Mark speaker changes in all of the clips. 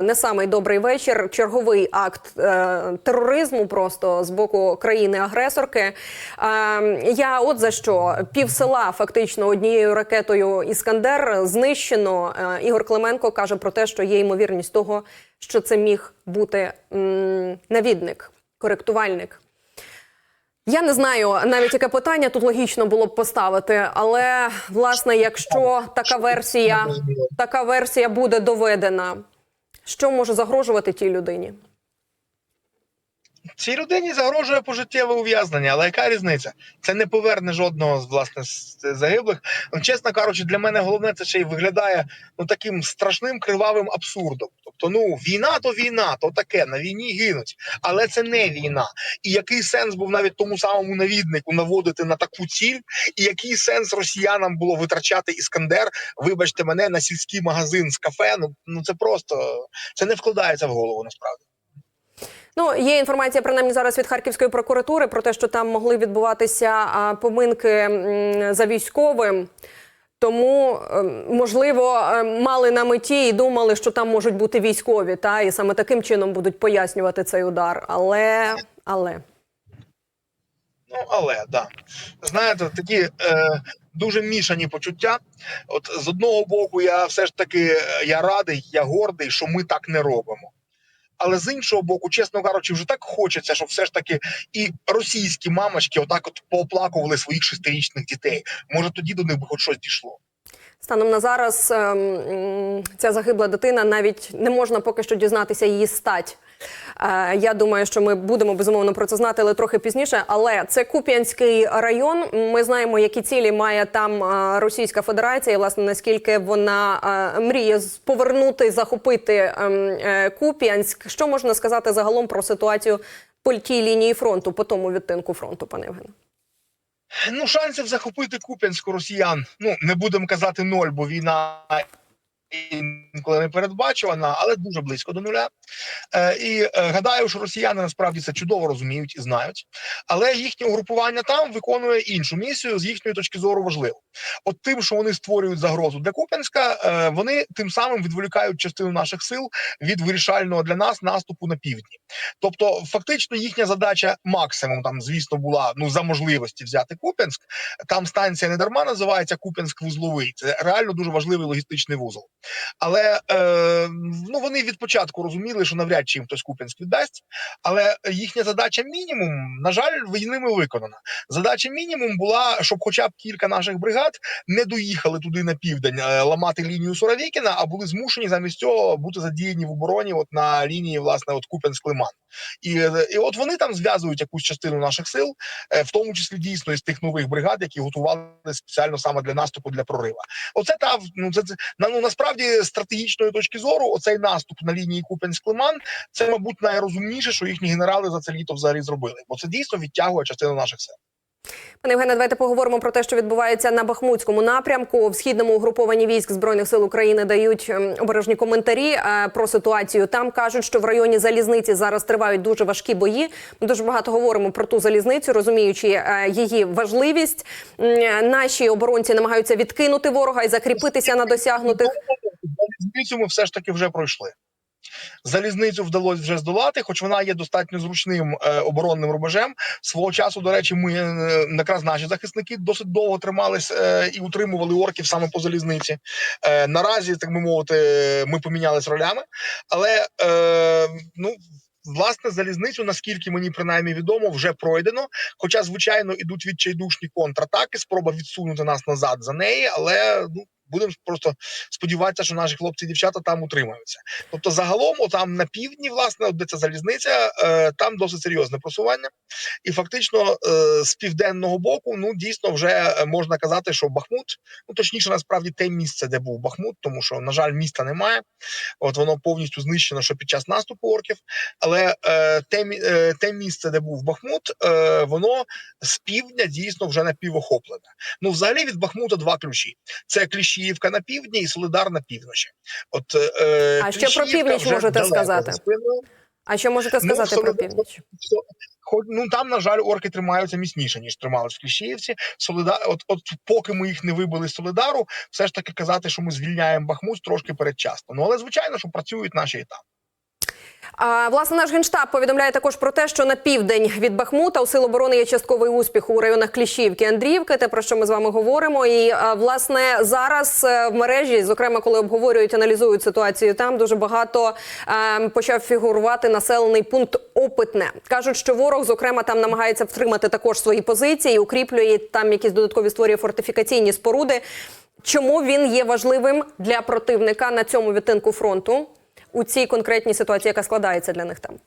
Speaker 1: Не самий добрий вечір. Черговий акт е, тероризму просто з боку країни-агресорки. Е, я от за що пів села фактично однією ракетою Іскандер знищено. Е, Ігор Клименко каже про те, що є ймовірність того, що це міг бути м, навідник, коректувальник. Я не знаю навіть яке питання тут логічно було б поставити, але власне, якщо така версія, така версія буде доведена, що може загрожувати тій людині?
Speaker 2: Цій людині загрожує пожиттєве ув'язнення, але яка різниця? Це не поверне жодного з власне загиблих. Ну, чесно кажучи, для мене головне це ще й виглядає ну таким страшним кривавим абсурдом. Тобто, ну війна то війна, то таке на війні гинуть, але це не війна. І який сенс був навіть тому самому навіднику наводити на таку ціль, і який сенс росіянам було витрачати іскандер? Вибачте мене на сільський магазин з кафе. Ну ну це просто це не вкладається в голову насправді.
Speaker 1: Ну, є інформація принаймні зараз від Харківської прокуратури про те, що там могли відбуватися поминки за військовим. Тому, ем, можливо, ем, мали на меті і думали, що там можуть бути військові, та і саме таким чином будуть пояснювати цей удар. Але але
Speaker 2: Ну, але да. Знаєте, такі е, дуже мішані почуття. От з одного боку, я все ж таки е, я радий, я гордий, що ми так не робимо. Але з іншого боку, чесно кажучи, вже так хочеться, щоб все ж таки і російські мамочки отак от пооплакували своїх шестирічних дітей. Може, тоді до них би хоч щось дійшло.
Speaker 1: станом на зараз ем, ця загибла дитина навіть не можна поки що дізнатися її стать. Е, Я думаю, що ми будемо безумовно про це знати, але трохи пізніше. Але це Куп'янський район. Ми знаємо, які цілі має там е, Російська Федерація, і власне наскільки вона е, мріє повернути, захопити ем, Куп'янськ. Що можна сказати загалом про ситуацію по тій лінії фронту, по тому відтинку фронту, пане Євгене?
Speaker 2: Ну, шансів захопити Куп'янську росіян. Ну не будемо казати ноль, бо війна інколи не передбачувана, але дуже близько до нуля. Е, і е, гадаю, що росіяни насправді це чудово розуміють і знають. Але їхнє угрупування там виконує іншу місію з їхньої точки зору важливо. От тим, що вони створюють загрозу для Куп'янська, е, вони тим самим відволікають частину наших сил від вирішального для нас наступу на півдні. Тобто, фактично, їхня задача максимум там, звісно, була ну за можливості взяти Куп'янськ. Там станція не дарма називається Куп'янськ-вузловий. Це реально дуже важливий логістичний вузол. Але е, ну вони від початку розуміли, що навряд чи їм хтось Куп'янськ віддасть. Але їхня задача мінімум, на жаль, ними виконана. Задача мінімум була, щоб хоча б кілька наших бригад не доїхали туди на південь е, ламати лінію Суровікіна, а були змушені замість цього бути задіяні в обороні, от на лінії власне от Куп'янськ-Лиман. І, е, і от вони там зв'язують якусь частину наших сил, е, в тому числі дійсно із тих нових бригад, які готували спеціально саме для наступу для прорива. Оце та ну це, це ну насправді з стратегічної точки зору. Оцей наступ на лінії Купенськ-Лиман, це, мабуть, найрозумніше, що їхні генерали за це літо взагалі зробили, бо це дійсно відтягує частину наших сил.
Speaker 1: Пане Євгене, давайте поговоримо про те, що відбувається на Бахмутському напрямку. В східному угрупованні військ збройних сил України дають ем, обережні коментарі е, про ситуацію. Там кажуть, що в районі залізниці зараз тривають дуже важкі бої. Ми дуже багато говоримо про ту залізницю, розуміючи е, її важливість. Наші оборонці намагаються відкинути ворога і закріпитися на досягнутих.
Speaker 2: Залізницю ми все ж таки вже пройшли. Залізницю вдалося вже здолати, хоч вона є достатньо зручним е, оборонним рубежем. Свого часу, до речі, ми е, якраз наші захисники досить довго тримались е, і утримували орків саме по залізниці. Е, наразі, так би мовити, ми помінялись ролями, але е, ну. Власне, залізницю, наскільки мені принаймні відомо, вже пройдено. Хоча, звичайно, ідуть відчайдушні контратаки, спроба відсунути нас назад за неї, але ну будемо просто сподіватися, що наші хлопці і дівчата там утримаються. Тобто, загалом, отам на півдні, власне, де ця залізниця, е, там досить серйозне просування, і фактично е, з південного боку, ну дійсно, вже можна казати, що Бахмут, ну точніше, насправді те місце, де був Бахмут, тому що, на жаль, міста немає. От воно повністю знищено, що під час наступу орків. Але е, те, те місце, де був Бахмут, воно з півдня дійсно вже напівохоплене. Ну, взагалі від Бахмута два ключі: це Кліщіївка на півдні і Солидар на півночі. От е,
Speaker 1: А що про північ можете сказати? А що можете
Speaker 2: Ну,
Speaker 1: сказати про північ?
Speaker 2: Ну там, на жаль, орки тримаються міцніше, ніж тримались в Кліщіївці. Солидар, от, от поки ми їх не вибили з Солидару, все ж таки казати, що ми звільняємо Бахмут трошки передчасно. Ну але звичайно, що працюють наші і там.
Speaker 1: Власне, наш генштаб повідомляє також про те, що на південь від Бахмута у сил оборони є частковий успіх у районах Кліщівки, Андріївки. Те про що ми з вами говоримо. І власне зараз е, в мережі, зокрема, коли обговорюють, аналізують ситуацію, там дуже багато е, почав фігурувати населений пункт Опитне. кажуть, що ворог, зокрема, там намагається втримати також свої позиції, укріплює там якісь додаткові створює фортифікаційні споруди. Чому він є важливим для противника на цьому відтинку фронту у цій конкретній ситуації, яка складається для них там?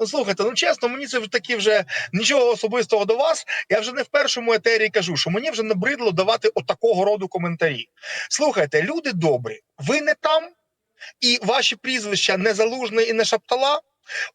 Speaker 2: Ну слухайте, ну чесно, мені це вже такі вже нічого особистого до вас. Я вже не в першому етері кажу, що мені вже набридло давати отакого роду коментарі. Слухайте, люди добрі, ви не там, і ваші прізвища не залужний і не шаптала.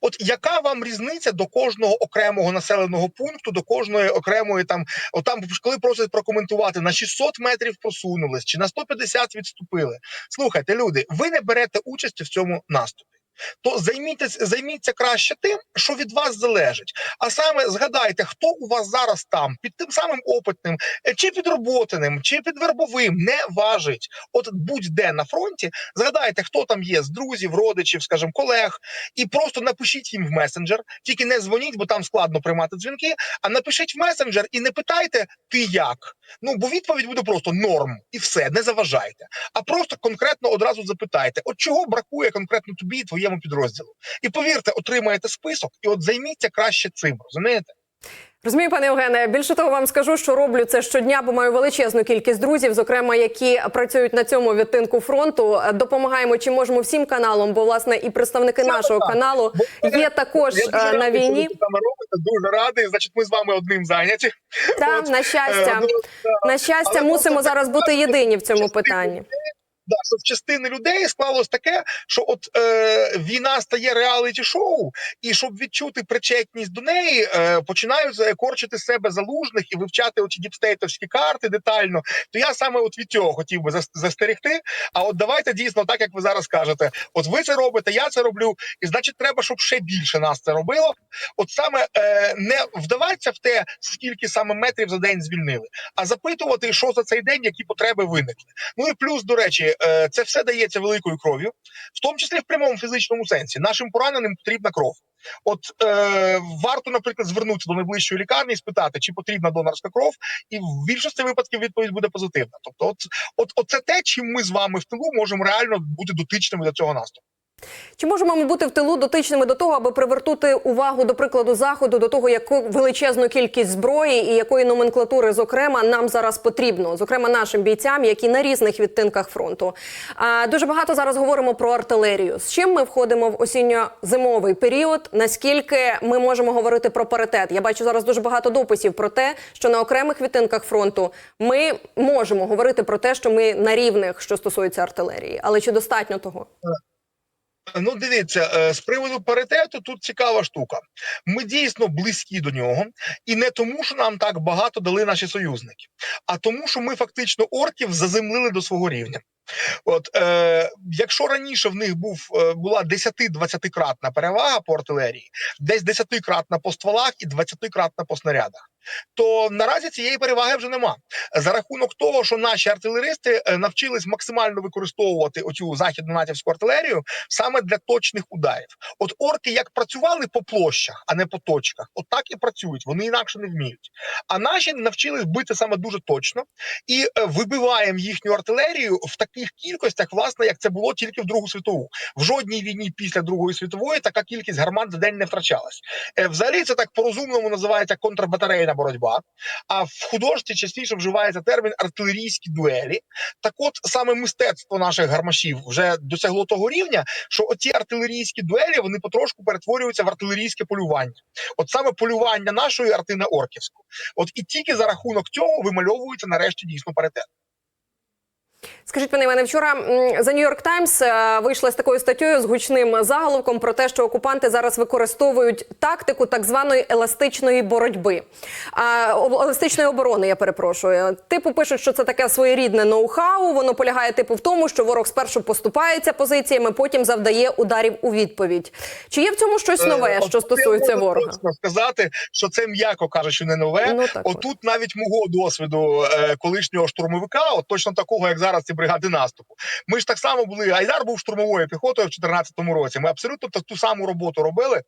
Speaker 2: От яка вам різниця до кожного окремого населеного пункту, до кожної окремої там, от там, коли просять прокоментувати на 600 метрів просунулись чи на 150 відступили? Слухайте, люди, ви не берете участі в цьому наступі. То займіться, займіться краще тим, що від вас залежить. А саме згадайте, хто у вас зараз там, під тим самим опитним, е, чи підроботаним, чи під вербовим, не важить. От будь-де на фронті, згадайте, хто там є з друзів, родичів, скажімо, колег, і просто напишіть їм в месенджер. Тільки не дзвоніть, бо там складно приймати дзвінки. А напишіть в месенджер і не питайте, ти як. Ну бо відповідь буде просто норм, і все, не заважайте. А просто конкретно одразу запитайте, от чого бракує конкретно тобі і твоєму підрозділу. І повірте, отримаєте список, і от займіться краще цим. Розумієте?
Speaker 1: Розумію, пане Євгене. Більше того, вам скажу, що роблю це щодня, бо маю величезну кількість друзів, зокрема, які працюють на цьому відтинку фронту. Допомагаємо чи можемо всім каналам, бо власне і представники
Speaker 2: Саме
Speaker 1: нашого
Speaker 2: так.
Speaker 1: каналу
Speaker 2: Бо
Speaker 1: є також
Speaker 2: Я дуже
Speaker 1: е, на
Speaker 2: радий,
Speaker 1: війні.
Speaker 2: саме робите. Дуже радий. Значить, ми з вами одним зайняті.
Speaker 1: Та
Speaker 2: От,
Speaker 1: на
Speaker 2: Е,
Speaker 1: щастя,
Speaker 2: ну,
Speaker 1: на щастя, мусимо зараз бути єдині в цьому питанні.
Speaker 2: Да, що в частини людей склалось таке, що от е, війна стає реаліті-шоу, і щоб відчути причетність до неї, е, починають корчити себе залужних і вивчати оці діпстейтовські карти детально. То я саме от від цього хотів би зас- застерегти. А от давайте дійсно, так як ви зараз кажете, от ви це робите, я це роблю, і значить, треба, щоб ще більше нас це робило. От саме е, не вдаватися в те, скільки саме метрів за день звільнили, а запитувати, що за цей день, які потреби виникли. Ну і плюс, до речі, це все дається великою кров'ю, в тому числі в прямому фізичному сенсі. Нашим пораненим потрібна кров. От е, варто, наприклад, звернутися до найближчої лікарні і спитати, чи потрібна донорська кров, і в більшості випадків відповідь буде позитивна. Тобто, от, от, от це те, чим ми з вами в тилу можемо реально бути дотичними до цього наступу.
Speaker 1: Чи можемо ми бути в тилу дотичними до того, аби привернути увагу до прикладу заходу, до того, яку величезну кількість зброї і якої номенклатури, зокрема, нам зараз потрібно, зокрема нашим бійцям, які на різних відтинках фронту. А, дуже багато зараз говоримо про артилерію. З чим ми входимо в осінньо-зимовий період? Наскільки ми можемо говорити про паритет? Я бачу зараз дуже багато дописів про те, що на окремих відтинках фронту ми можемо говорити про те, що ми на рівних, що стосується артилерії, але чи достатньо того?
Speaker 2: Ну, дивіться, е, з приводу паритету тут цікава штука. Ми дійсно близькі до нього, і не тому, що нам так багато дали наші союзники, а тому, що ми фактично орків заземлили до свого рівня. От е, якщо раніше в них був е, була 10-20 кратна перевага по артилерії, десь 10-кратна по стволах і 20-кратна по снарядах, то наразі цієї переваги вже нема. За рахунок того, що наші артилеристи е, навчились максимально використовувати оцю західну натівську артилерію саме для точних ударів. От орки як працювали по площах, а не по точках, от так і працюють. Вони інакше не вміють. А наші навчились бити саме дуже точно і е, вибиваємо їхню артилерію в таких кількостях, власне, як це було тільки в Другу світову. В жодній війні після Другої світової така кількість гармат за день не втрачалась. Е, Взагалі це так по-розумному називається контрбатарейна боротьба. А в художці частіше вживається термін артилерійські дуелі. Так, от саме мистецтво наших гармашів вже досягло того рівня, що оці артилерійські дуелі вони потрошку перетворюються в артилерійське полювання. От саме полювання нашої арти на орківську. От і тільки за рахунок цього вимальовується нарешті дійсно паритет.
Speaker 1: Скажіть, пане Іване, вчора за Нью-Йорк Таймс вийшла з такою статтєю з гучним заголовком про те, що окупанти зараз використовують тактику так званої еластичної боротьби, а, еластичної оборони. Я перепрошую. Типу пишуть, що це таке своєрідне ноу-хау. Воно полягає типу в тому, що ворог спершу поступається позиціями, потім завдає ударів у відповідь. Чи є в цьому щось нове,
Speaker 2: Е,
Speaker 1: що стосується ворога?
Speaker 2: Сказати, що це м'яко кажучи, не нове.
Speaker 1: Ну так от.
Speaker 2: Навіть мого досвіду е, колишнього штурмовика, от точно такого, як зараз зараз ці бригади наступу. Ми ж так само були. Айдар був штурмовою піхотою в 2014 році. Ми абсолютно ту саму роботу робили.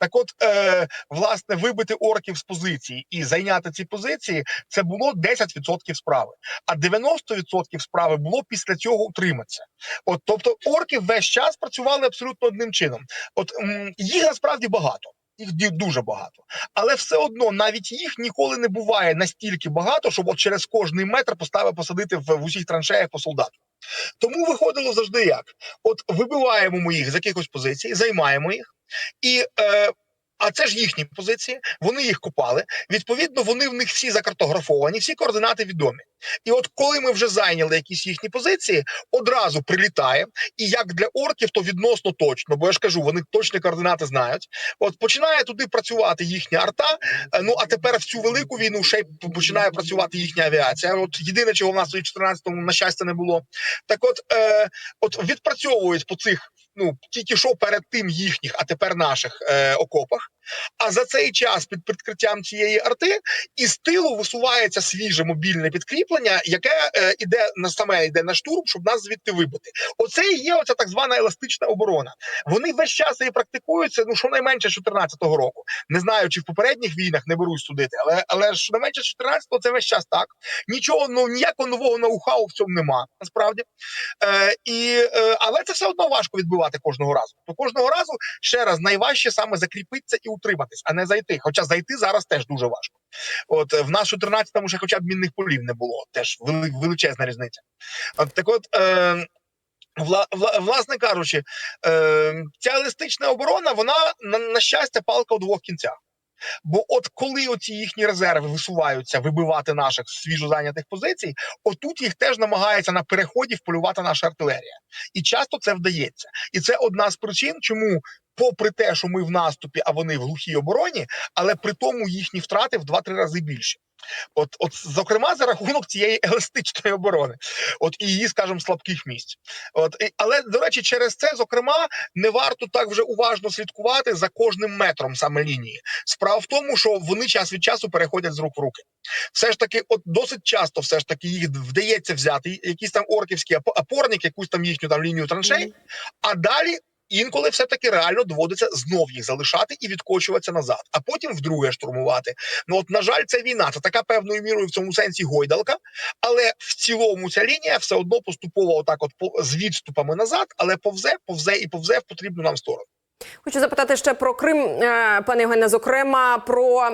Speaker 2: Так, от, е, власне, вибити орків з позиції і зайняти ці позиції, це було 10% справи. А 90% справи було після цього утриматися. От, тобто, орки весь час працювали абсолютно одним чином. От їх насправді багато. Їх дуже багато, але все одно навіть їх ніколи не буває настільки багато, щоб от через кожний метр поставити посадити в, в усіх траншеях по солдату. Тому виходило завжди як: от вибиваємо ми їх з якихось позицій, займаємо їх, і е, а це ж їхні позиції. Вони їх копали. Відповідно, вони в них всі закартографовані, всі координати відомі. І от коли ми вже зайняли якісь їхні позиції, одразу прилітає. І як для орків, то відносно точно, бо я ж кажу, вони точні координати знають. От починає туди працювати їхня арта. е, Ну а тепер в цю велику війну ще й починає працювати їхня авіація. От єдине, чого в нас у 14-му, на щастя не було. Так, от, е, от відпрацьовують по цих. Ну, тільки що перед тим їхніх, а тепер наших е, окопах. А за цей час під прикриттям цієї арти із тилу висувається свіже мобільне підкріплення, яке е, іде на саме йде на штурм, щоб нас звідти вибити. Оце і є оця так звана еластична оборона. Вони весь час її практикуються. Ну щонайменше з 14-го року. Не знаю, чи в попередніх війнах не берусь судити, але але ж щонайменше з 14-го це весь час так. Нічого ну ніякого нового ноу-хау в цьому нема. Насправді. Е, і, е, але це все одно важко відбивати кожного разу. То кожного разу ще раз найважче саме закріпитися і утриматись, а не зайти. Хоча зайти зараз теж дуже важко. От в нас у 14-му ще хоча б мінних полів не було. Теж величезна різниця. От так, от. Е, вла, власне кажучи, е, ця еластична оборона, вона на, на щастя палка у двох кінцях. Бо от коли оці їхні резерви висуваються вибивати наших свіжо зайнятих позицій, отут їх теж намагається на переході вполювати наша артилерія, і часто це вдається. І це одна з причин, чому, попри те, що ми в наступі, а вони в глухій обороні, але при тому їхні втрати в 2-3 рази більші. От, от, зокрема, за рахунок цієї еластичної оборони, от і її, скажімо, слабких місць. От і, але до речі, через це, зокрема, не варто так вже уважно слідкувати за кожним метром саме лінії. Справа в тому, що вони час від часу переходять з рук в руки. Все ж таки, от досить часто, все ж таки, їх вдається взяти якісь там орківські апо- опорник, якусь там їхню там лінію траншей, а далі. Інколи все таки реально доводиться знов їх залишати і відкочуватися назад, а потім вдруге штурмувати. Ну от на жаль, це війна. Це така певною мірою в цьому сенсі гойдалка, але в цілому ця лінія все одно поступово, отак, от по з відступами назад, але повзе, повзе і повзе в потрібну нам сторону.
Speaker 1: Хочу запитати ще про Крим, е, пане Євгене, зокрема про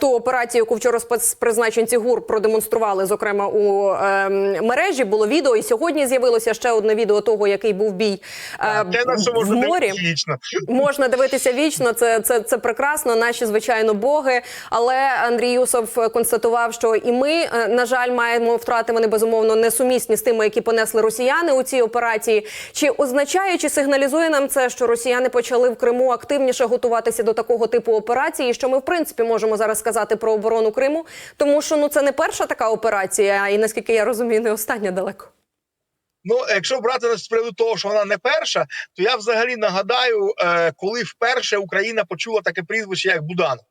Speaker 1: ту операцію, яку вчора спецпризначенці ГУР продемонстрували, зокрема у е, мережі. Було відео, і сьогодні з'явилося ще одне відео того, який був бій е,
Speaker 2: Те,
Speaker 1: в
Speaker 2: можна
Speaker 1: морі.
Speaker 2: вічно.
Speaker 1: Можна дивитися вічно, це, це, це прекрасно. Наші звичайно боги. Але Андрій Юсов констатував, що і ми, е, на жаль, маємо втрати. Вони безумовно несумісні з тими, які понесли росіяни у цій операції. Чи означає, чи сигналізує нам це, що росіяни почали в Криму активніше готуватися до такого типу операції? Що ми в принципі можемо зараз сказати про оборону Криму? Тому що ну це не перша така операція, і наскільки я розумію, не остання далеко.
Speaker 2: Ну, якщо брати з приводу того, що вона не перша, то я взагалі нагадаю, е, коли вперше Україна почула таке прізвище, як Буданов.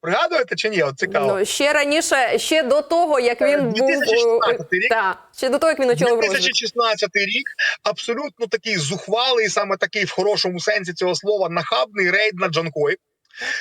Speaker 2: Пригадуєте чи ні? От цікаво.
Speaker 1: Ну ще раніше, ще до того, як він був
Speaker 2: рік.
Speaker 1: та ще до того, як він очолив розвідку.
Speaker 2: 2016 рік абсолютно такий зухвалий, саме такий в хорошому сенсі цього слова, нахабний рейд на Джанкой.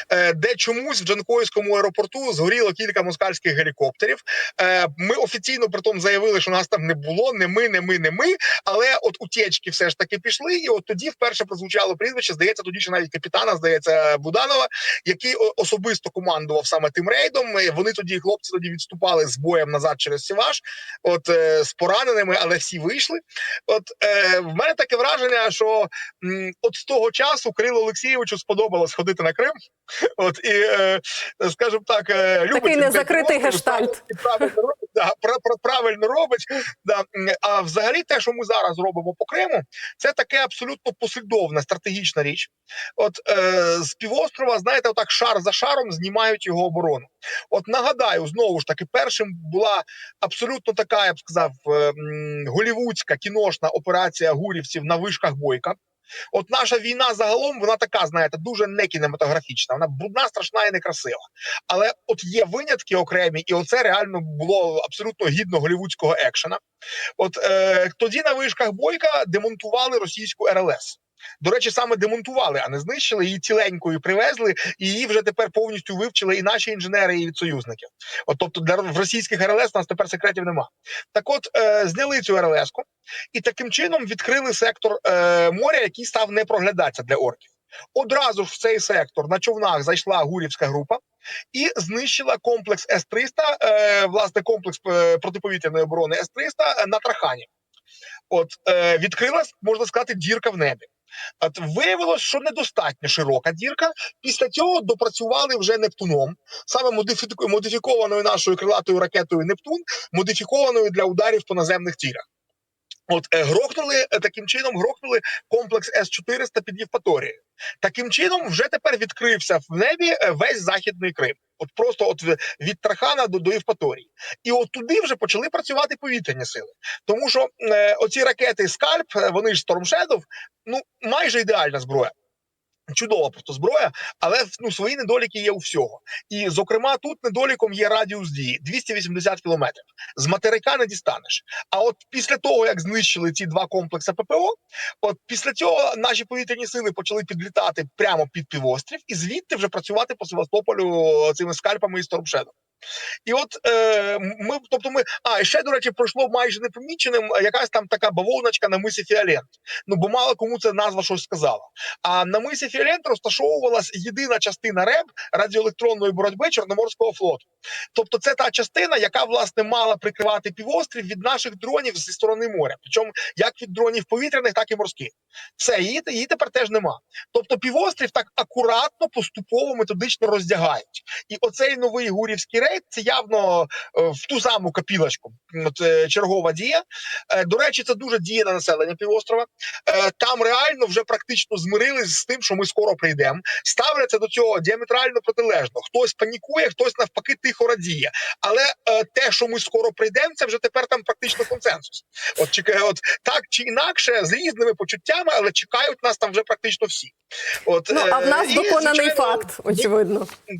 Speaker 2: Е, Де чомусь в Джанкойському аеропорту згоріло кілька москальських гелікоптерів. Е, Ми офіційно притом заявили, що нас там не було, не ми, не ми, не ми. Але от утечки все ж таки пішли, і от тоді вперше прозвучало прізвище. Здається, тоді ще навіть капітана, здається, Буданова, який особисто командував саме тим рейдом. Вони тоді хлопці тоді відступали з боєм назад через Сіваш, от е, з пораненими, але всі вийшли. От е, в мене таке враження, що от з того часу Кирилу Олексійовичу сподобалось ходити на Крим. От і е, скажімо так, е, любить
Speaker 1: Такий незакритий гештальт.
Speaker 2: правильно робить, да, пра- пра- правильно робить. Да. А взагалі, те, що ми зараз робимо по Криму, це таке абсолютно послідовна стратегічна річ. От е, з півострова, знаєте, отак шар за шаром знімають його оборону. От нагадаю, знову ж таки, першим була абсолютно така, я б сказав, е, голівудська кіношна операція гурівців на вишках бойка. От наша війна загалом, вона така, знаєте, дуже не кінематографічна. Вона брудна, страшна і некрасива. Але от є винятки окремі, і оце реально було абсолютно гідно голівудського екшена. От е, тоді на вишках Бойка демонтували російську РЛС. До речі, саме демонтували, а не знищили її ціленькою привезли, і її вже тепер повністю вивчили і наші інженери, і від союзників. От тобто для в російських РЛС нас тепер секретів нема. Так, от е, зняли цю РЛС-ку і таким чином відкрили сектор е, моря, який став не проглядатися для орків. Одразу ж в цей сектор на човнах зайшла гурівська група і знищила комплекс С-300, е, власне, комплекс е, протиповітряної оборони С-300 на Трахані. От е, відкрилась, можна сказати, дірка в небі. Виявилось, що недостатньо широка дірка. Після цього допрацювали вже Нептуном, саме модифі- модифікованою нашою крилатою ракетою Нептун, модифікованою для ударів по наземних цілях. От е, грохнули е, таким чином, грохнули комплекс С-400 під Євпаторією. Таким чином, вже тепер відкрився в небі е, весь західний Крим. От просто от від Трахана до, до Євпаторії. І от туди вже почали працювати повітряні сили. Тому що е, оці ракети Скальп, вони ж Storm Shadow, ну майже ідеальна зброя. Чудова просто зброя, але ну свої недоліки є у всього. І зокрема, тут недоліком є радіус дії 280 кілометрів. З материка не дістанеш. А от після того, як знищили ці два комплекси ППО, от після цього наші повітряні сили почали підлітати прямо під півострів і звідти вже працювати по Севастополю цими скальпами і Стормшедом. І от е, ми, тобто, ми а і ще до речі, пройшло майже непоміченим е, якась там така бавовночка на мисі Фіолент. Ну бо мало кому це назва щось сказала. А на мисі Фіолент розташовувалась єдина частина РЕБ радіоелектронної боротьби Чорноморського флоту. Тобто, це та частина, яка власне мала прикривати півострів від наших дронів зі сторони моря, причому як від дронів повітряних, так і морських. Все, її, її тепер теж нема. Тобто, півострів так акуратно, поступово, методично роздягають. І оцей новий гурівський рейд це явно е, в ту саму капілочку. От е, чергова дія. Е, До речі, це дуже діє на населення півострова. Там реально вже практично змирились з тим, що ми скоро прийдемо. Ставляться до цього діаметрально протилежно. Хтось панікує, хтось навпаки тихо радіє. Але те, що ми скоро прийдемо, це вже тепер там практично консенсус. От чекає, от так чи інакше, з різними почуттями, але чекають нас там вже практично всі. От
Speaker 1: Ну а в нас
Speaker 2: і,
Speaker 1: доконаний
Speaker 2: звичайно,
Speaker 1: факт, очевидно.